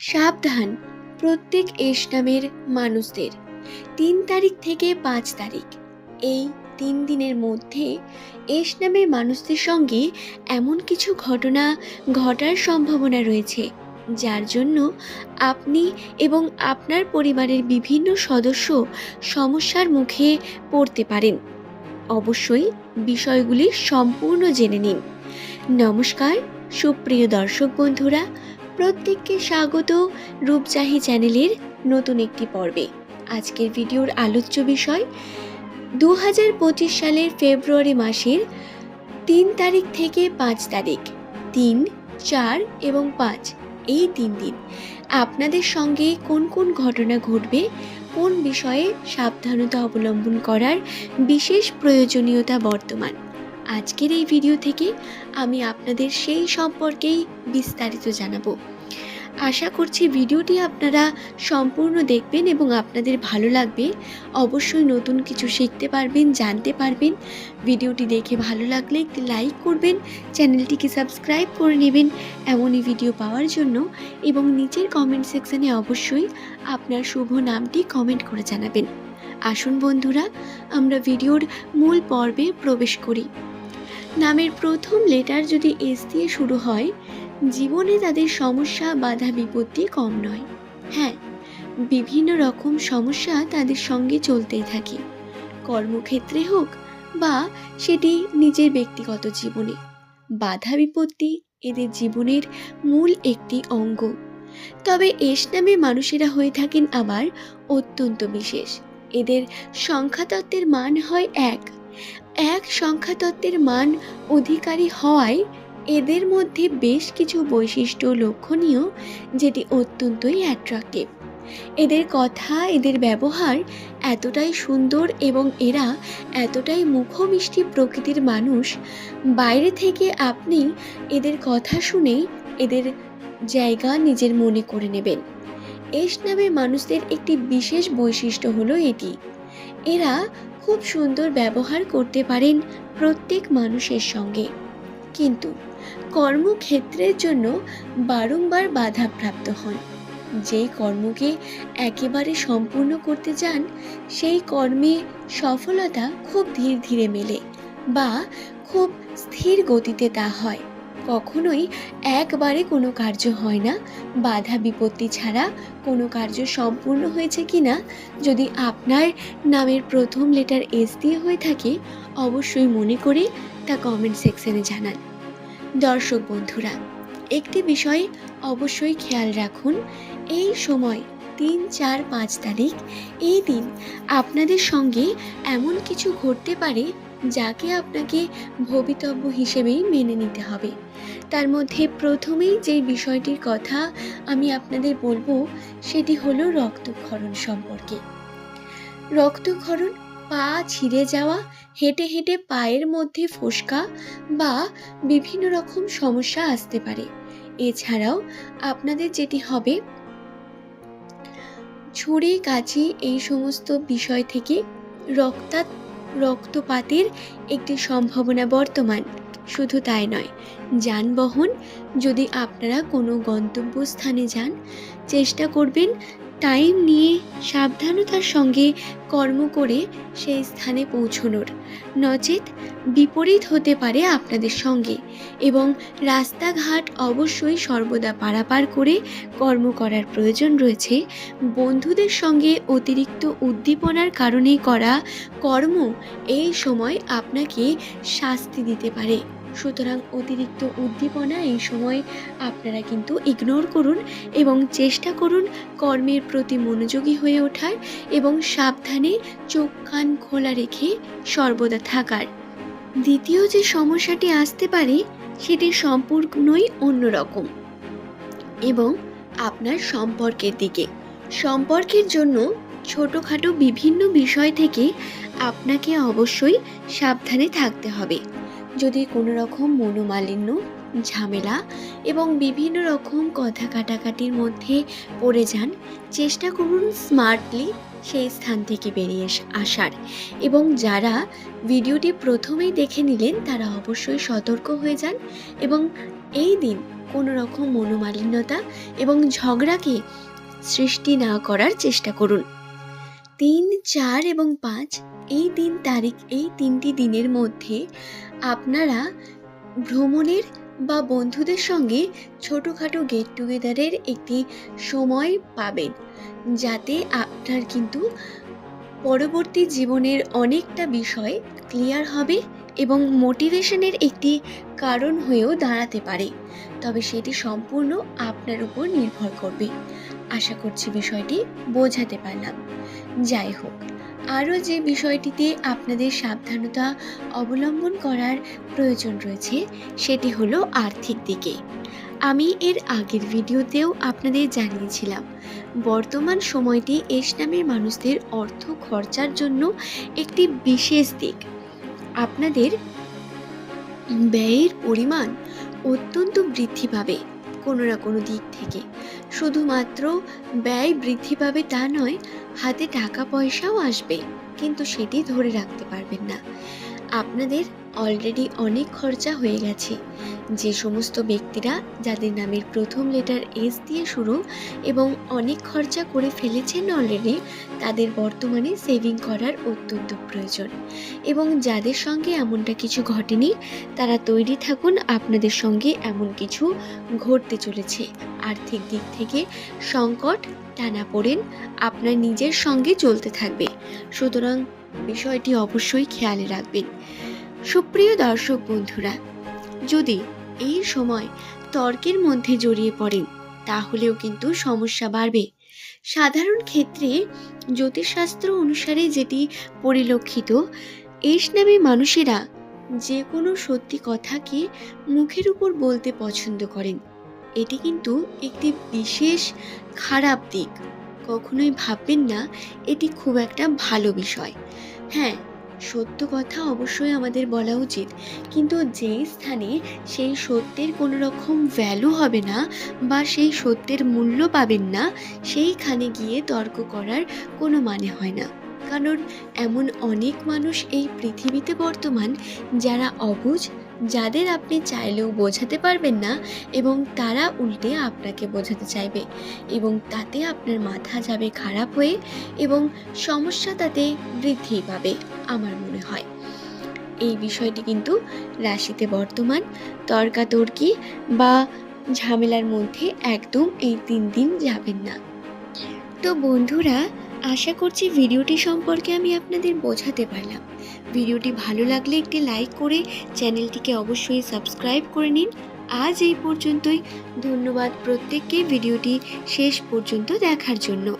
সাবধান, প্রত্যেক এস নামের মানুষদের। তিন তারিখ থেকে পাঁচ তারিখ। এই তিন দিনের মধ্যে এস নামের মানুষদের সঙ্গে এমন কিছু ঘটনা ঘটার সম্ভাবনা রয়েছে, যার জন্য আপনি এবং আপনার পরিবারের বিভিন্ন সদস্য সমস্যার মুখে পড়তে পারেন। অবশ্যই বিষয়গুলি সম্পূর্ণ জেনে নিন। নমস্কার, সুপ্রিয় দর্শক বন্ধুরা প্রত্যেককে স্বাগত রূপচাহি চ্যানেলের নতুন একটি পর্বে। আজকের ভিডিওর আলোচ্য বিষয় দু হাজার পঁচিশ সালের ফেব্রুয়ারি মাসের তিন তারিখ থেকে পাঁচ তারিখ, তিন, চার এবং পাঁচ, এই তিন দিন। আপনাদের সঙ্গে কোন কোন ঘটনা ঘটবে, কোন বিষয়ে সাবধানতা অবলম্বন করার বিশেষ প্রয়োজনীয়তা বর্তমান। আজকের এই ভিডিও থেকে আমি আপনাদের সেই সম্পর্কেই বিস্তারিত জানাব। আশা করছি ভিডিওটি আপনারা সম্পূর্ণ দেখবেন এবং আপনাদের ভালো লাগবে। অবশ্যই নতুন কিছু শিখতে পারবেন, জানতে পারবেন। ভিডিওটি দেখে ভালো লাগলে একটি লাইক করবেন, চ্যানেলটিকে সাবস্ক্রাইব করে নেবেন এমনই ভিডিও পাওয়ার জন্য এবং নিচের কমেন্ট সেকশানে অবশ্যই আপনার শুভ নামটি কমেন্ট করে জানাবেন। আসুন বন্ধুরা, আমরা ভিডিওর মূল পর্বে প্রবেশ করি। নামের প্রথম লেটার যদি এস দিয়ে শুরু হয়, জীবনে তাদের সমস্যা, বাধা, বিপত্তি কম নয়। হ্যাঁ বিভিন্ন রকম সমস্যা তাদের সঙ্গে চলতেই থাকে। কর্মক্ষেত্রে হোক বা সেটি নিজের ব্যক্তিগত জীবনে। বাধা, বিপত্তি এদের জীবনের মূল একটি অঙ্গ। তবে এস নামে মানুষেরা হয়ে থাকেন আবার অত্যন্ত বিশেষ। এদের সংখ্যাতত্ত্বের মান হয় এক। এক সংখ্যাতত্ত্বের মান অধিকারী হওয়ায় এদের মধ্যে বেশ কিছু বৈশিষ্ট্য লক্ষণীয় যেটি অত্যন্তই অ্যাট্রাক্টিভ এদের কথা, এদের ব্যবহার এতটাই সুন্দর এবং এরা এতটাই মুখমিষ্টি প্রকৃতির মানুষ, বাইরে থেকে আপনি এদের কথা শুনেই এদের জায়গা নিজের মনে করে নেবেন। এস নামে মানুষদের একটি বিশেষ বৈশিষ্ট্য হলো এটি। এরা খুব সুন্দর ব্যবহার করতে পারেন প্রত্যেক মানুষের সঙ্গে। কিন্তু কর্মক্ষেত্রের জন্য বারংবার বাধাপ্রাপ্ত হন। যেই কর্মকে একেবারে সম্পূর্ণ করতে চান, সেই কর্মে সফলতা খুব ধীরে ধীরে মেলে বা খুব স্থির গতিতে তা হয়। কখনোই একবারে কোনো কার্য হয় না। বাধা বিপত্তি ছাড়া কোনো কার্য সম্পূর্ণ হয়েছে কি না, যদি আপনার নামের প্রথম লেটার এস দিয়ে হয়ে থাকে, অবশ্যই মনে করে তা কমেন্ট সেকশনে জানান। দর্শক বন্ধুরা, একটি বিষয় অবশ্যই খেয়াল রাখুন। এই সময় তিন, চার, পাঁচ তারিখ, এই দিন আপনাদের সঙ্গে এমন কিছু ঘটতে পারে যাকে আপনাকে ভবিতব্য হিসেবেই মেনে নিতে হবে। তার মধ্যে প্রথমেই যে বিষয়টির কথা আমি আপনাদের বলব, সেটি হলো রক্তক্ষরণ সম্পর্কে। রক্তক্ষরণ, পা ছিঁড়ে যাওয়া, হেঁটে হেঁটে পায়ের মধ্যে ফোসকা বা বিভিন্ন রকম সমস্যা আসতে পারে। এছাড়াও আপনাদের যেটি হবে, ছুরি, কাঁচি এই সমস্ত বিষয় থেকে রক্তাত রক্তপাতের একটি সম্ভাবনা বর্তমান। শুধু তাই নয়, যানবাহন যদি আপনারা কোনো গন্তব্যস্থানে যান, চেষ্টা করবেন টাইম নিয়ে সাবধানতার সঙ্গে কর্ম করে সেই স্থানে পৌঁছনোর। নচেত বিপরীত হতে পারে আপনাদের সঙ্গে এবং রাস্তাঘাট অবশ্যই সর্বদা পারাপার করে কর্ম করার প্রয়োজন রয়েছে। বন্ধুদের সঙ্গে অতিরিক্ত উদ্দীপনার কারণে করা কর্ম এই সময় আপনাকে শাস্তি দিতে পারে। সুতরাং অতিরিক্ত উদ্দীপনা এই সময় আপনারা কিন্তু ইগনোর করুন এবং চেষ্টা করুন কর্মের প্রতি মনোযোগী হয়ে ওঠার এবং সাবধানে চোখ কান খোলা রেখে সর্বদা থাকার। দ্বিতীয় যে সমস্যাটি আসতে পারে, সেটি সম্পূর্ণই অন্যরকম এবং আপনার সম্পর্কের দিকে। সম্পর্কের জন্য ছোটোখাটো বিভিন্ন বিষয় থেকে আপনাকে অবশ্যই সাবধানে থাকতে হবে। যদি কোনো রকম মনোমালিন্য, ঝামেলা এবং বিভিন্ন রকম কথা কাটাকাটির মধ্যে পড়ে যান, চেষ্টা করুন স্মার্টলি সেই স্থান থেকে বেরিয়ে আস- আসার। এবং যারা ভিডিওটি প্রথমেই দেখে নিলেন, তারা অবশ্যই সতর্ক হয়ে যান এবং এই দিন কোনো রকম মনোমালিন্যতা এবং ঝগড়াকে সৃষ্টি না করার চেষ্টা করুন। তিন, চার এবং পাঁচ এই তিন তারিখ, এই তিনটি দিনের মধ্যে আপনারা ভ্রমণের বা বন্ধুদের সঙ্গে ছোটোখাটো গেট টুগেদারের একটি সময় পাবেন। যাতে আপনার কিন্তু পরবর্তী জীবনের অনেকটা বিষয় ক্লিয়ার হবে এবং মোটিভেশনের একটি কারণ হয়েও দাঁড়াতে পারে। তবে সেটি সম্পূর্ণ আপনার উপর নির্ভর করবে। আশা করছি বিষয়টি বোঝাতে পারলাম। যাই হোক, আরও যে বিষয়টিতে আপনাদের সাবধানতা অবলম্বন করার প্রয়োজন রয়েছে, সেটি হলো আর্থিক দিকে। আমি এর আগের ভিডিওতেও আপনাদের জানিয়েছিলাম, বর্তমান সময়টি এস নামের মানুষদের অর্থ খরচার জন্য একটি বিশেষ দিক। আপনাদের ব্যয়ের পরিমাণ অত্যন্ত বৃদ্ধি পাবে কোনো না কোনো দিক থেকে। শুধুমাত্র ব্যয় বৃদ্ধি পাবে তা নয়, হাতে টাকা পয়সাও আসবে, কিন্তু সেটি ধরে রাখতে পারবেন না। আপনাদের অলরেডি অনেক খরচা হয়ে গেছে। যে সমস্ত ব্যক্তিরা যাদের নামের প্রথম লেটার এস দিয়ে শুরু এবং অনেক খরচা করে ফেলেছেন অলরেডি তাদের বর্তমানে সেভিং করার অত্যন্ত প্রয়োজন। এবং যাদের সঙ্গে এমনটা কিছু ঘটেনি, তারা তৈরি থাকুন, আপনাদের সঙ্গে এমন কিছু ঘটতে চলেছে। আর্থিক দিক থেকে সংকট, টানা পড়েন, আপনার নিজের সঙ্গে চলতে থাকবে। সুতরাং বিষয়টি অবশ্যই খেয়ালে রাখবেন। সুপ্রিয় দর্শক বন্ধুরা, যদি এই সময় তর্কের মধ্যে জড়িয়ে পড়েন, তাহলেও কিন্তু সমস্যা বাড়বে। সাধারণ ক্ষেত্রে জ্যোতিষশাস্ত্র অনুসারে যেটি পরিলক্ষিত, এস নামে মানুষেরা যে কোনো সত্যি কথাকে মুখের উপর বলতে পছন্দ করেন। এটি কিন্তু একটি বিশেষ খারাপ দিক। কখনোই ভাববেন না, এটি খুব একটা ভালো বিষয়। হ্যাঁ সত্য কথা অবশ্যই আমাদের বলা উচিত। কিন্তু যে স্থানে সেই সত্যের কোনো রকম ভ্যালু হবে না বা সেই সত্যের মূল্য পাবেন না, সেইখানে গিয়ে তর্ক করার কোনো মানে হয় না। কারণ এমন অনেক মানুষ এই পৃথিবীতে বর্তমান যারা অবুঝ যাদের আপনি চাইলেও বোঝাতে পারবেন না এবং তারা উল্টে আপনাকে বোঝাতে চাইবে এবং তাতে আপনার মাথা যাবে খারাপ হয়ে এবং সমস্যা তাতে বৃদ্ধি পাবে আমার মনে হয়। এই বিষয়টি কিন্তু রাশিতে বর্তমান, তর্কাতর্কি বা ঝামেলার মধ্যে একদম এই তিন দিন যাবেন না। তো বন্ধুরা আশা করছি ভিডিওটি সম্পর্কে আমি আপনাদের বোঝাতে পারলাম। ভিডিওটি ভালো লাগলে একটি লাইক করে চ্যানেলটিকে অবশ্যই সাবস্ক্রাইব করে নিন। আজ এই পর্যন্তই। ধন্যবাদ প্রত্যেককে ভিডিওটি শেষ পর্যন্ত দেখার জন্য।